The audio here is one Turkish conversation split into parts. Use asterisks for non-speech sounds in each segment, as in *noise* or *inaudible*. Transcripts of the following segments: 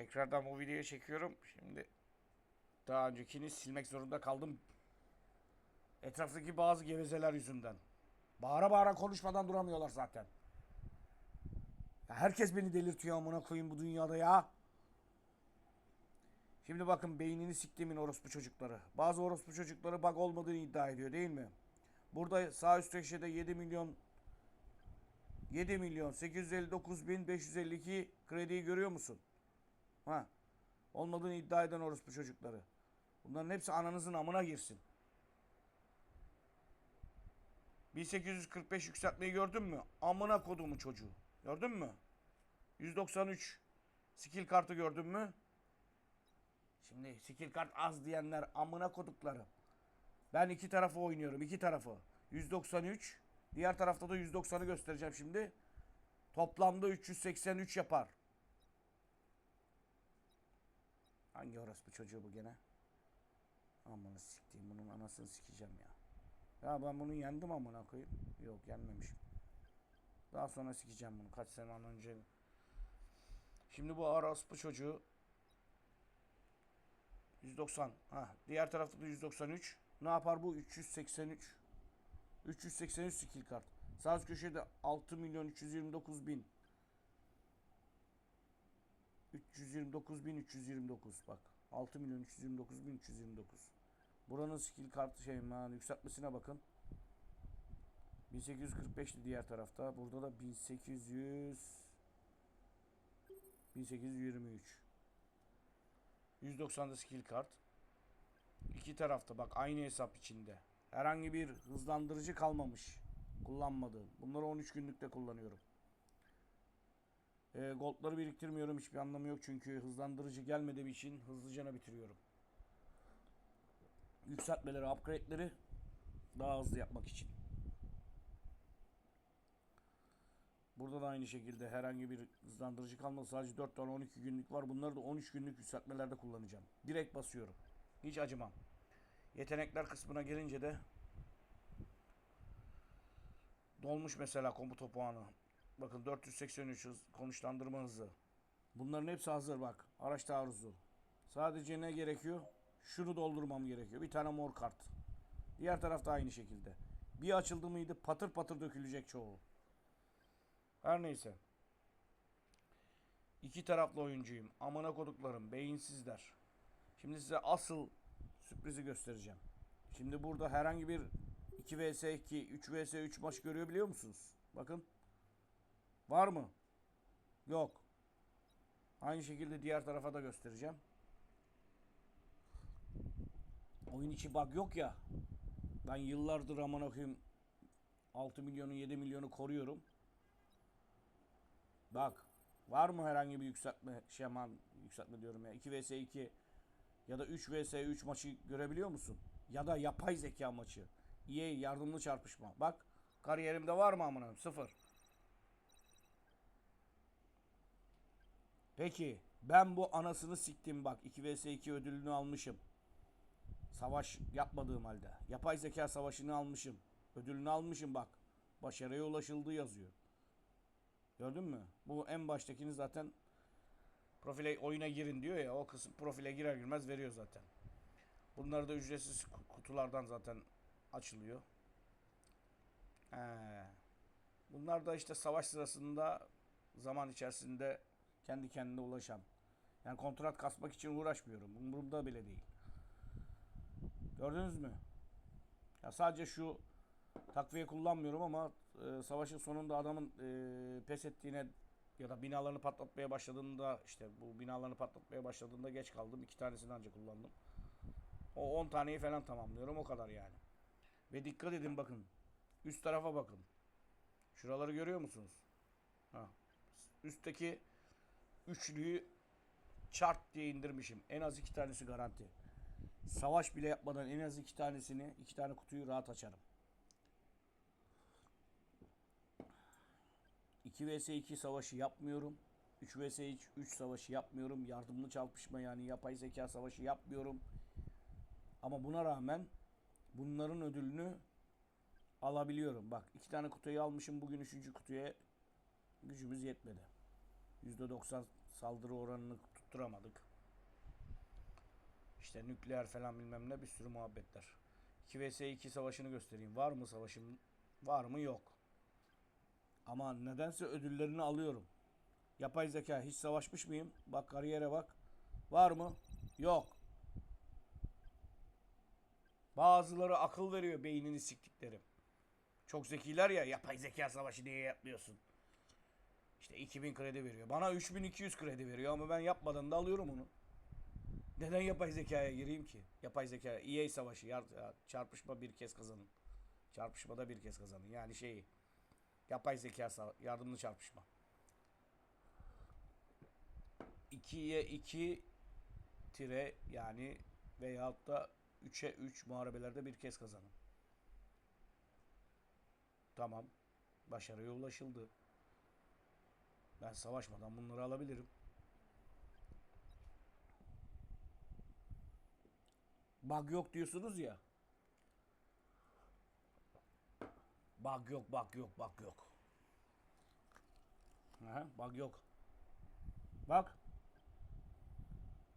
Tekrardan bu videoyu çekiyorum. Şimdi daha öncekini silmek zorunda kaldım. Etraftaki bazı gevezeler yüzünden. Bağıra bağıra konuşmadan duramıyorlar zaten. Ya herkes beni delirtiyor amına koyayım bu dünyada ya. Şimdi bakın beynini siktiğimin orospu çocukları. Bazı orospu çocukları bug olmadığını iddia ediyor değil mi? Burada sağ üst köşede 7 milyon 7 milyon 859 bin 552 krediyi görüyor musun? Ha. Olmadığını iddia eden orospu çocukları. Bunların hepsi ananızın amına girsin. 1845 yükseltmeyi gördün mü? Amına kodumu çocuğu. Gördün mü? 193 skill kartı gördün mü? Şimdi skill kart az diyenler amına kodukları. Ben iki tarafı oynuyorum. iki tarafı. 193. Diğer tarafta da 190'ı göstereceğim şimdi. Toplamda 383 yapar. Hangi orospu çocuğu bu gene? Amına siktiğim bunun anasını sikeceğim ya. Ya ben bunu yendim amına koyayım. Yok yenmemişim. Daha sonra sikeceğim bunu kaç sene önce. Şimdi bu orospu çocuğu 190. Ha, diğer tarafta da 193. Ne yapar bu? 383. 383 skill kart. Sağ köşede 6 milyon 329 bin. 329 bin 329 bak. 6 milyon 329 bin 329. Buranın skill kartı şey yani yükseltmesine bakın. 1845'ti diğer tarafta. Burada da 1800 1823. 190'da skill kart. İki tarafta bak aynı hesap içinde. Herhangi bir hızlandırıcı kalmamış. Kullanmadığım. Bunları 13 günlükte kullanıyorum. E, goldları biriktirmiyorum. Hiçbir anlamı yok çünkü hızlandırıcı gelmediği için hızlıcana bitiriyorum. Yükseltmeleri, upgrade'leri daha hızlı yapmak için. Burada da aynı şekilde herhangi bir hızlandırıcı kalmadı. Sadece 4 tane 12 günlük var. Bunları da 13 günlük yükseltmelerde kullanacağım. Direkt basıyorum. Hiç acımam. Yetenekler kısmına gelince de dolmuş mesela komuta puanı. Bakın 483 hız, konuşlandırma hızı. Bunların hepsi hazır bak. Araç taarruzu. Sadece ne gerekiyor? Şunu doldurmam gerekiyor. Bir tane mor kart. Diğer tarafta aynı şekilde. Bir açıldı mıydı patır patır dökülecek çoğu. Her neyse. İki taraflı oyuncuyum. Amına koduklarım. Beyinsizler. Şimdi size asıl sürprizi göstereceğim. Şimdi burada herhangi bir 2 vs 2, 3 vs 3 maç görüyor biliyor musunuz? Bakın. Var mı? Yok. Aynı şekilde diğer tarafa da göstereceğim. Oyun içi bug yok ya. Ben yıllardır aman okuyayım 6 milyonu 7 milyonu koruyorum. Bak. Var mı herhangi bir yükseltme şeman yükseltme diyorum ya. 2 vs 2 ya da 3 vs 3 maçı görebiliyor musun? Ya da yapay zeka maçı. EA yardımlı çarpışma. Bak kariyerimde var mı amına? Sıfır. Peki ben bu anasını siktim bak 2 vs 2 ödülünü almışım. Savaş yapmadığım halde. Yapay zeka savaşını almışım. Ödülünü almışım bak. Başarıya ulaşıldığı yazıyor. Gördün mü? Bu en baştakini zaten profile oyuna girin diyor ya o kısım profile girer girmez veriyor zaten. Bunlar da ücretsiz ku- kutulardan zaten açılıyor. He. Bunlar da işte savaş sırasında zaman içerisinde kendi kendine ulaşan. Yani kontrat kasmak için uğraşmıyorum. Umurumda bile değil. Gördünüz mü? Ya sadece şu takviye kullanmıyorum ama e, savaşın sonunda adamın e, pes ettiğine ya da binalarını patlatmaya başladığında işte bu binalarını patlatmaya başladığında geç kaldım. İki tanesini ancak kullandım. O 10 taneyi falan tamamlıyorum o kadar yani. Ve dikkat edin bakın. Üst tarafa bakın. Şuraları görüyor musunuz? Ha. Üstteki üçlüyü çart diye indirmişim. En az iki tanesi garanti. Savaş bile yapmadan en az iki tanesini, iki tane kutuyu rahat açarım. 2 vs 2 savaşı yapmıyorum. 3 vs 3, 3 savaşı yapmıyorum. Yardımlı çarpışma yani yapay zeka savaşı yapmıyorum. Ama buna rağmen bunların ödülünü alabiliyorum. Bak iki tane kutuyu almışım. Bugün üçüncü kutuya gücümüz yetmedi. %90 saldırı oranını tut- tutturamadık. İşte nükleer falan bilmem ne bir sürü muhabbetler. 2 vs 2 savaşını göstereyim. Var mı savaşım? Var mı? Yok. Ama nedense ödüllerini alıyorum. Yapay zeka hiç savaşmış mıyım? Bak kariyere bak. Var mı? Yok. Bazıları akıl veriyor beynini siktiklerim. Çok zekiler ya yapay zeka savaşı diye yapmıyorsun. İşte 2000 kredi veriyor. Bana 3200 kredi veriyor ama ben yapmadan da alıyorum onu. Neden yapay zekaya gireyim ki? Yapay zeka EA savaşı yar- ya, çarpışma bir kez kazanın. Çarpışmada bir kez kazanın. Yani şey yapay zeka yardımlı çarpışma. 2'ye 2 tire yani veyahut da 3'e 3 muharebelerde bir kez kazanın. Tamam. Başarıya ulaşıldı. Ben savaşmadan bunları alabilirim. Bug yok diyorsunuz ya. Bug yok, bug yok, bug yok. Aha, bug yok. Bak.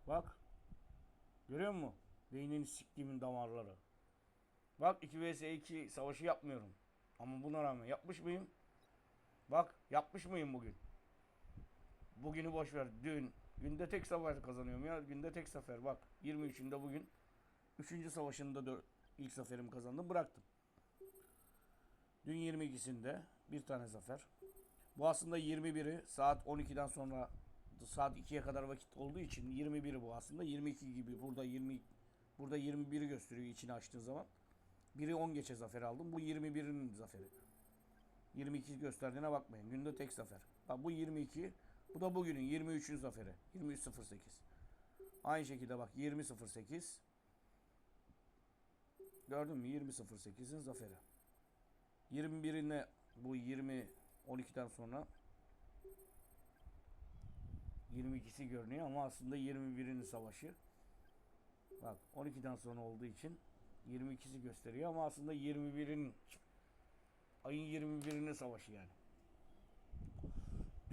Bak. Görüyor musun? Beynini siktiğimin damarları. Bak 2 vs 2 savaşı yapmıyorum. Ama buna rağmen yapmış mıyım? Bak yapmış mıyım bugün? Bugünü boş ver. Dün günde tek savaş kazanıyorum ya. Günde tek zafer. Bak 23'ünde bugün 3. savaşında da ilk zaferimi kazandım. Bıraktım. Dün 22'sinde bir tane zafer. Bu aslında 21'i saat 12'den sonra saat 2'ye kadar vakit olduğu için 21'i bu aslında 22 gibi burada 20 burada 21'i gösteriyor içini açtığın zaman. Biri 10 geçe zafer aldım. Bu 21'in zaferi. 22 gösterdiğine bakmayın. Günde tek zafer. Bak bu 22. Bu da bugünün 23'ün zaferi. 23.08. Aynı şekilde bak 20.08. Gördün mü? 20.08'in zaferi. 21'ine bu 20 12'den sonra 22'si görünüyor ama aslında 21'in savaşı. Bak 12'den sonra olduğu için 22'si gösteriyor ama aslında 21'in ayın 21'inin savaşı yani.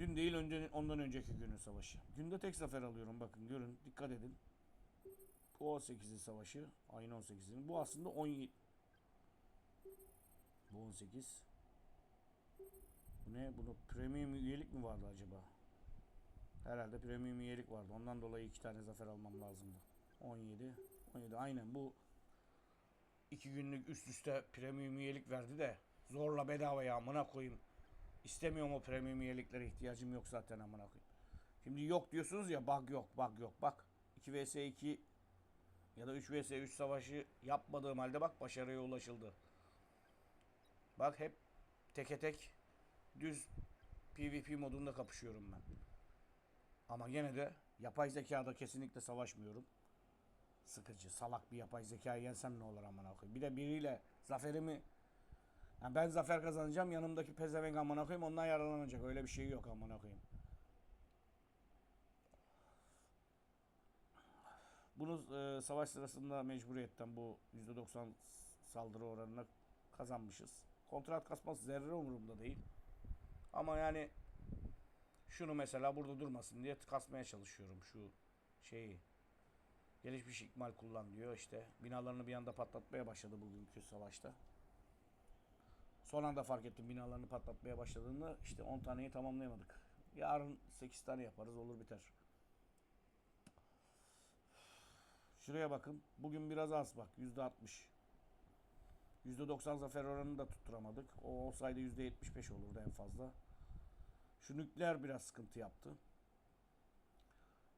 Dün değil önce, ondan önceki günün savaşı. Günde tek zafer alıyorum bakın görün dikkat edin. Bu 18'in savaşı ayın 18'inin. Bu aslında 17. Bu 18. Bu ne? Bunu premium üyelik mi vardı acaba? Herhalde premium üyelik vardı. Ondan dolayı iki tane zafer almam lazımdı. 17. 17 aynen bu iki günlük üst üste premium üyelik verdi de zorla bedava ya amına koyayım. İstemiyorum o premium üyeliklere ihtiyacım yok zaten amına koyayım. Şimdi yok diyorsunuz ya bug yok bug yok bak 2 vs 2 ya da 3 vs 3 savaşı yapmadığım halde bak başarıya ulaşıldı. Bak hep teke tek düz PvP modunda kapışıyorum ben. Ama gene de yapay zekada kesinlikle savaşmıyorum. Sıkıcı, salak bir yapay zekayı yensem ne olur amına koyayım. Bir de biriyle zaferimi yani ben zafer kazanacağım yanımdaki pezevenk amına koyayım ondan yararlanacak. Öyle bir şey yok amına koyayım. Bunu e, savaş sırasında mecburiyetten bu %90 saldırı oranına kazanmışız. Kontrat kasması zerre umurumda değil. Ama yani şunu mesela burada durmasın diye kasmaya çalışıyorum şu şeyi. Gelişmiş ikmal kullan diyor işte. Binalarını bir anda patlatmaya başladı bugünkü savaşta. Son anda fark ettim binalarını patlatmaya başladığında işte 10 taneyi tamamlayamadık. Yarın 8 tane yaparız olur biter. Şuraya bakın. Bugün biraz az bak. %60. %90 zafer oranını da tutturamadık. O olsaydı %75 olurdu en fazla. Şu nükleer biraz sıkıntı yaptı.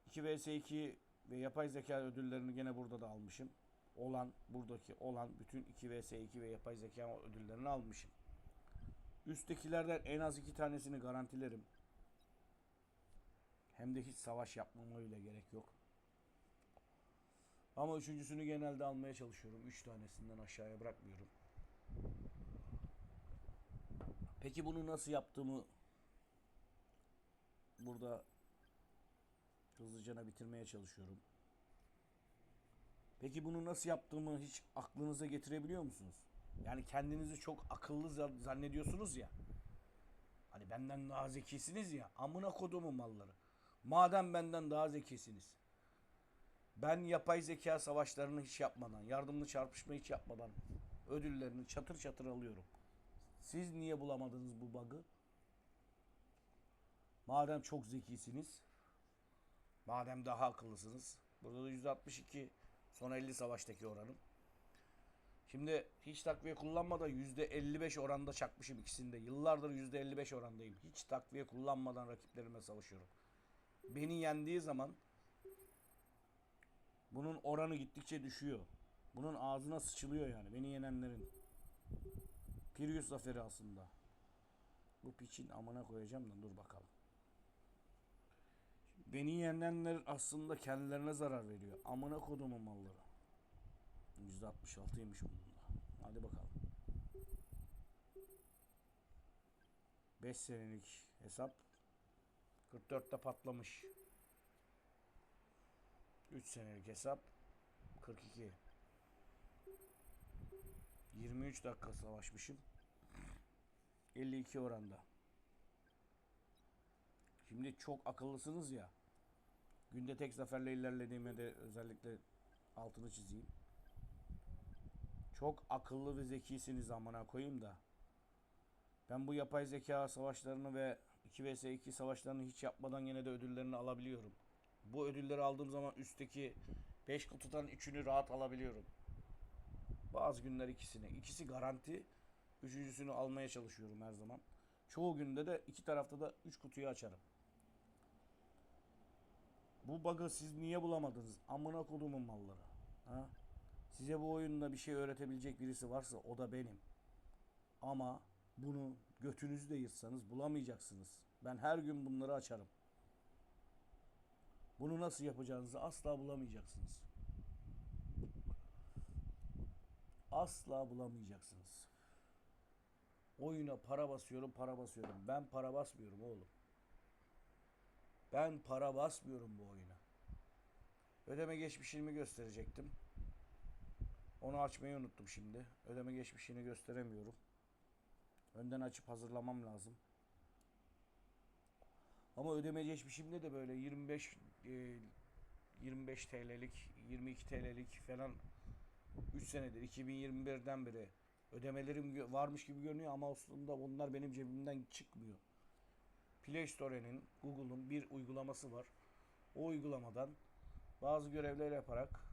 2 vs 2 ve yapay zeka ödüllerini gene burada da almışım. Olan buradaki olan bütün 2 vs 2 ve yapay zeka ödüllerini almışım. Üsttekilerden en az iki tanesini garantilerim. Hem de hiç savaş yapmama bile gerek yok. Ama üçüncüsünü genelde almaya çalışıyorum. Üç tanesinden aşağıya bırakmıyorum. Peki bunu nasıl yaptığımı burada hızlıca bitirmeye çalışıyorum. Peki bunu nasıl yaptığımı hiç aklınıza getirebiliyor musunuz? Yani kendinizi çok akıllı za- zannediyorsunuz ya. Hani benden daha zekisiniz ya. Amına kodumun malları. Madem benden daha zekisiniz. Ben yapay zeka savaşlarını hiç yapmadan, yardımlı çarpışma hiç yapmadan ödüllerini çatır çatır alıyorum. Siz niye bulamadınız bu bug'ı? Madem çok zekisiniz, madem daha akıllısınız. Burada da %62 son 50 savaştaki oranım. Şimdi hiç takviye kullanmadan %55 oranda çakmışım ikisinde. Yıllardır %55 orandayım. Hiç takviye kullanmadan rakiplerime savaşıyorum. Beni yendiği zaman bunun oranı gittikçe düşüyor. Bunun ağzına sıçılıyor yani beni yenenlerin. Prius zaferi aslında. Bu piçin amına koyacağım da dur bakalım. Beni yenenler aslında kendilerine zarar veriyor. Amına kodumun malları. %66'ymış bunun. Hadi bakalım. 5 senelik hesap 44'te patlamış. 3 senelik hesap 42. 23 dakika savaşmışım. 52 oranda. Şimdi çok akıllısınız ya. Günde tek zaferle ilerlediğime de özellikle altını çizeyim. Çok akıllı ve zekisiniz amına koyayım da. Ben bu yapay zeka savaşlarını ve 2 vs 2 savaşlarını hiç yapmadan yine de ödüllerini alabiliyorum. Bu ödülleri aldığım zaman üstteki 5 kutudan 3'ünü rahat alabiliyorum. Bazı günler ikisini. İkisi garanti. Üçüncüsünü almaya çalışıyorum her zaman. Çoğu günde de iki tarafta da 3 kutuyu açarım. Bu bug'ı siz niye bulamadınız? Amına kodumun malları. Ha? Size bu oyunda bir şey öğretebilecek birisi varsa o da benim. Ama bunu götünüzü de yırtsanız bulamayacaksınız. Ben her gün bunları açarım. Bunu nasıl yapacağınızı asla bulamayacaksınız. Asla bulamayacaksınız. Oyuna para basıyorum, para basıyorum. Ben para basmıyorum oğlum. Ben para basmıyorum bu oyuna. Ödeme geçmişimi gösterecektim. Onu açmayı unuttum şimdi. Ödeme geçmişini gösteremiyorum. Önden açıp hazırlamam lazım. Ama ödeme geçmişimde de böyle 25 e, 25 TL'lik, 22 TL'lik falan 3 senedir 2021'den beri ödemelerim varmış gibi görünüyor ama aslında bunlar benim cebimden çıkmıyor. Play Store'nin, Google'un bir uygulaması var. O uygulamadan bazı görevler yaparak,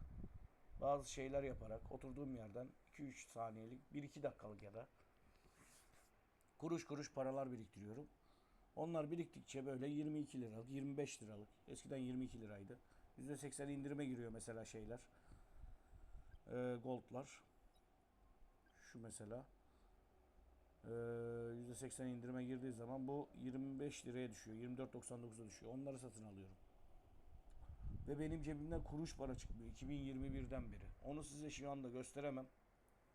bazı şeyler yaparak oturduğum yerden 2-3 saniyelik, 1-2 dakikalık ya da kuruş kuruş paralar biriktiriyorum. Onlar biriktikçe böyle 22 liralık, 25 liralık. Eskiden 22 liraydı. %80 indirime giriyor mesela şeyler. Ee, goldlar. Şu mesela. Ee, %80 indirime girdiği zaman bu 25 liraya düşüyor. 24.99'a düşüyor. Onları satın alıyorum. Ve benim cebimden kuruş para çıkmıyor 2021'den beri. Onu size şu anda gösteremem.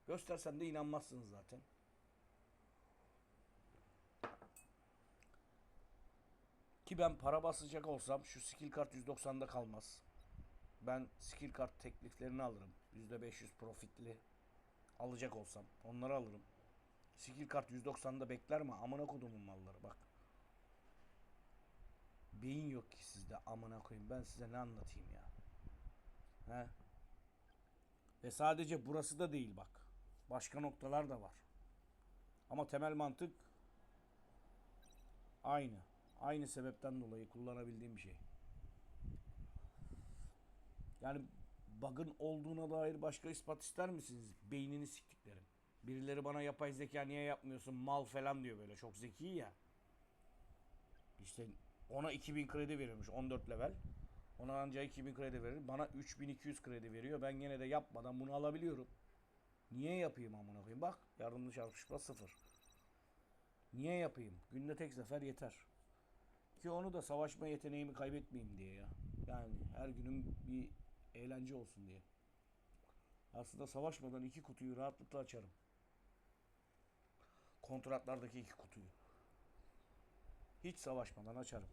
Göstersem de inanmazsınız zaten. Ki ben para basacak olsam şu skill kart 190'da kalmaz. Ben skill kart tekliflerini alırım. %500 profitli alacak olsam onları alırım. Skill kart 190'da bekler mi? Amına kodumun malları bak. Beyin yok ki sizde amına koyayım. Ben size ne anlatayım ya? He? Ve sadece burası da değil bak. Başka noktalar da var. Ama temel mantık aynı. Aynı sebepten dolayı kullanabildiğim bir şey. Yani bug'ın olduğuna dair başka ispat ister misiniz? Beynini siktiklerim. Birileri bana yapay zeka niye yapmıyorsun mal falan diyor böyle çok zeki ya. İşte ona 2000 kredi veriyormuş 14 level. Ona ancak 2000 kredi verir. Bana 3200 kredi veriyor. Ben gene de yapmadan bunu alabiliyorum. Niye yapayım amına koyayım? Bak yardımcı çarpışma sıfır. Niye yapayım? Günde tek sefer yeter. Ki onu da savaşma yeteneğimi kaybetmeyeyim diye ya. Yani her günüm bir eğlence olsun diye. Aslında savaşmadan iki kutuyu rahatlıkla açarım. Kontratlardaki iki kutuyu. Hiç savaşmadan açarım.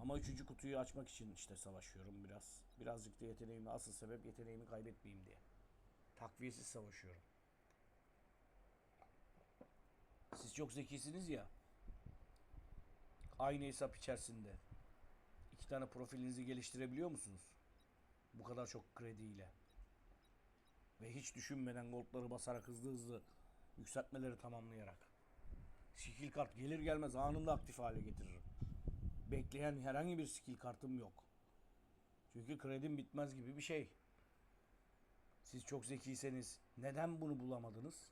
Ama üçüncü kutuyu açmak için işte savaşıyorum biraz. Birazcık da yeteneğimi, asıl sebep yeteneğimi kaybetmeyeyim diye. Takviyesiz savaşıyorum. Siz çok zekisiniz ya. aynı hesap içerisinde iki tane profilinizi geliştirebiliyor musunuz? Bu kadar çok krediyle. Ve hiç düşünmeden goldları basarak hızlı hızlı yükseltmeleri tamamlayarak. Skill kart gelir gelmez anında aktif hale getiririm. Bekleyen herhangi bir skill kartım yok. Çünkü kredim bitmez gibi bir şey. Siz çok zekiyseniz neden bunu bulamadınız?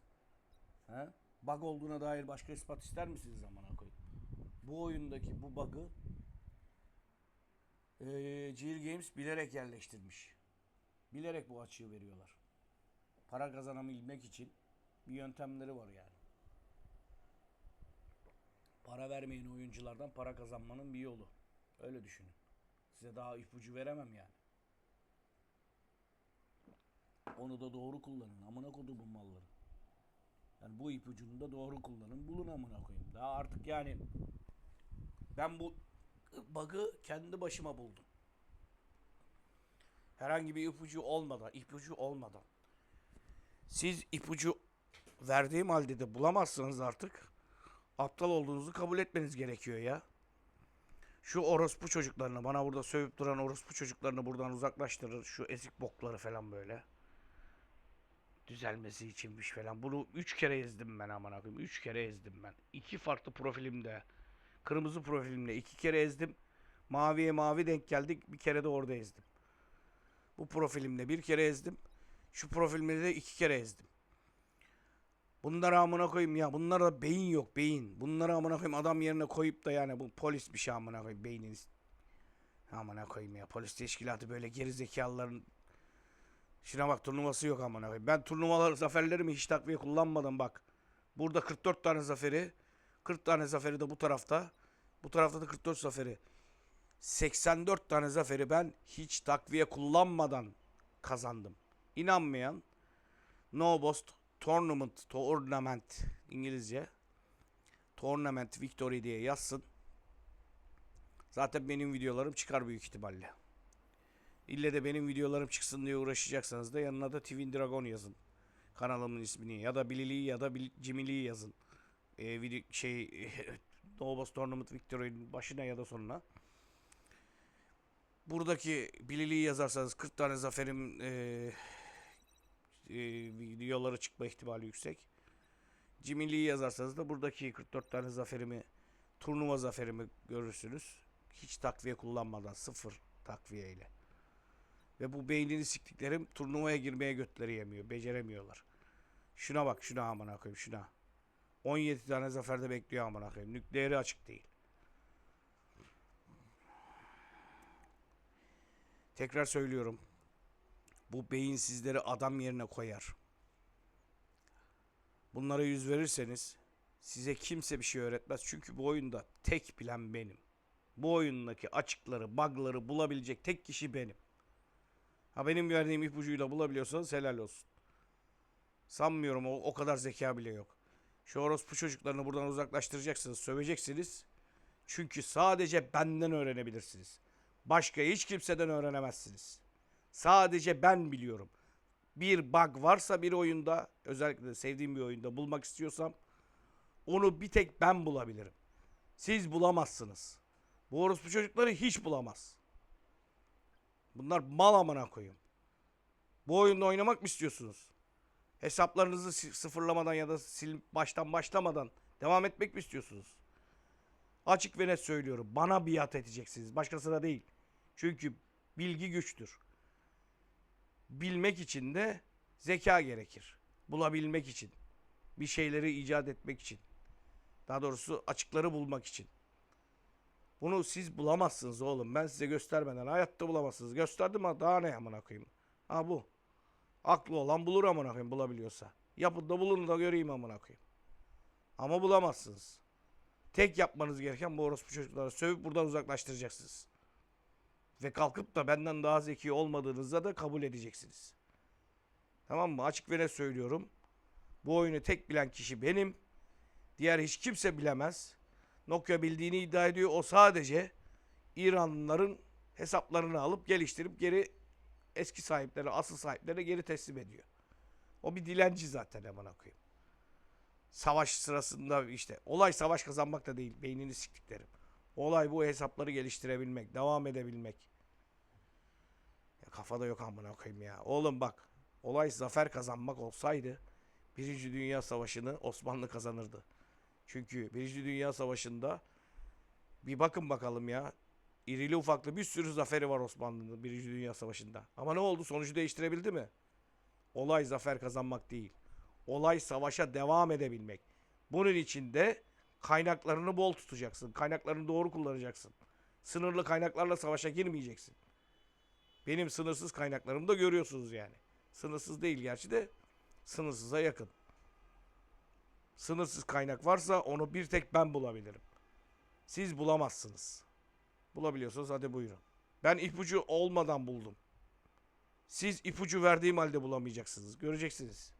He? Bug olduğuna dair başka ispat ister misiniz zamana koyayım? Bu oyundaki bu bug'ı eee Gear Games bilerek yerleştirmiş. Bilerek bu açığı veriyorlar. Para kazanabilmek için bir yöntemleri var yani. Para vermeyen oyunculardan para kazanmanın bir yolu. Öyle düşünün. Size daha ipucu veremem yani. Onu da doğru kullanın. Amına kodumun malları. Yani bu ipucunu da doğru kullanın. Bulun amına koyayım. Daha artık yani ben bu bug'ı kendi başıma buldum. Herhangi bir ipucu olmadan, ipucu olmadan. Siz ipucu verdiğim halde de bulamazsınız artık. Aptal olduğunuzu kabul etmeniz gerekiyor ya. Şu orospu çocuklarını, bana burada sövüp duran orospu çocuklarını buradan uzaklaştırır. Şu ezik bokları falan böyle. Düzelmesi içinmiş falan. Bunu 3 kere ezdim ben aman koyayım. 3 kere ezdim ben. İki farklı profilimde. Kırmızı profilimde iki kere ezdim. Maviye mavi denk geldik. Bir kere de orada ezdim. Bu profilimde bir kere ezdim. Şu profilimde de iki kere ezdim. Bunları amına koyayım ya. Bunlara beyin yok beyin. Bunları amına koyayım adam yerine koyup da yani bu polis bir şey amına koyayım beyniniz. Amına koyayım ya. Polis teşkilatı böyle geri zekalıların Şuna bak turnuvası yok amına koyayım. Ben turnuvalar zaferlerimi hiç takviye kullanmadım bak. Burada 44 tane zaferi. 40 tane zaferi de bu tarafta. Bu tarafta da 44 zaferi. 84 tane zaferi ben hiç takviye kullanmadan kazandım. İnanmayan No Boss Tournament Tournament İngilizce Tournament Victory diye yazsın. Zaten benim videolarım çıkar büyük ihtimalle. İlle de benim videolarım çıksın diye uğraşacaksanız da yanına da Twin Dragon yazın. Kanalımın ismini ya da Lee ya da Bil- yazın. Ee, video, şey *laughs* No Boss Tournament Victory'nin başına ya da sonuna. Buradaki Lee yazarsanız 40 tane zaferim ee, ee, videoları çıkma ihtimali yüksek. Jimmy Lee yazarsanız da buradaki 44 tane zaferimi turnuva zaferimi görürsünüz. Hiç takviye kullanmadan sıfır takviye ile. Ve bu beynini siktiklerim turnuvaya girmeye götleri yemiyor. Beceremiyorlar. Şuna bak şuna amına koyayım şuna. 17 tane zaferde bekliyor amına koyayım. Nükleeri açık değil. Tekrar söylüyorum. Bu beyin sizleri adam yerine koyar. Bunlara yüz verirseniz size kimse bir şey öğretmez. Çünkü bu oyunda tek bilen benim. Bu oyundaki açıkları, bug'ları bulabilecek tek kişi benim. Ha benim verdiğim ipucuyla bulabiliyorsanız helal olsun. Sanmıyorum o, o kadar zeka bile yok. Şu orospu çocuklarını buradan uzaklaştıracaksınız, söveceksiniz. Çünkü sadece benden öğrenebilirsiniz. Başka hiç kimseden öğrenemezsiniz. Sadece ben biliyorum. Bir bug varsa bir oyunda, özellikle sevdiğim bir oyunda bulmak istiyorsam onu bir tek ben bulabilirim. Siz bulamazsınız. Bu orospu çocukları hiç bulamaz. Bunlar mal amına koyayım. Bu oyunda oynamak mı istiyorsunuz? Hesaplarınızı sıfırlamadan ya da sil baştan başlamadan devam etmek mi istiyorsunuz? Açık ve net söylüyorum. Bana biat edeceksiniz. Başkasına değil. Çünkü bilgi güçtür. Bilmek için de zeka gerekir. Bulabilmek için. Bir şeyleri icat etmek için. Daha doğrusu açıkları bulmak için. Bunu siz bulamazsınız oğlum. Ben size göstermeden hayatta bulamazsınız. Gösterdim ama daha ne amına koyayım. Ha bu. Aklı olan bulur amına koyayım bulabiliyorsa. Yapın da bulun da göreyim amına koyayım. Ama bulamazsınız. Tek yapmanız gereken bu orospu çocukları sövüp buradan uzaklaştıracaksınız. Ve kalkıp da benden daha zeki olmadığınızda da kabul edeceksiniz. Tamam mı? Açık ve net söylüyorum. Bu oyunu tek bilen kişi benim. Diğer hiç kimse bilemez. Nokia bildiğini iddia ediyor. O sadece İranlıların hesaplarını alıp geliştirip geri eski sahipleri, asıl sahiplerine geri teslim ediyor. O bir dilenci zaten hemen koyayım. Savaş sırasında işte olay savaş kazanmak da değil. Beynini siktiklerim. Olay bu hesapları geliştirebilmek, devam edebilmek. Ya kafada yok amına koyayım ya. Oğlum bak, olay zafer kazanmak olsaydı Birinci Dünya Savaşı'nı Osmanlı kazanırdı. Çünkü Birinci Dünya Savaşı'nda bir bakın bakalım ya. İrili ufaklı bir sürü zaferi var Osmanlı'nın Birinci Dünya Savaşı'nda. Ama ne oldu? Sonucu değiştirebildi mi? Olay zafer kazanmak değil. Olay savaşa devam edebilmek. Bunun için de kaynaklarını bol tutacaksın. Kaynaklarını doğru kullanacaksın. Sınırlı kaynaklarla savaşa girmeyeceksin. Benim sınırsız kaynaklarımı da görüyorsunuz yani. Sınırsız değil gerçi de sınırsıza yakın. Sınırsız kaynak varsa onu bir tek ben bulabilirim. Siz bulamazsınız. Bulabiliyorsanız hadi buyurun. Ben ipucu olmadan buldum. Siz ipucu verdiğim halde bulamayacaksınız. Göreceksiniz.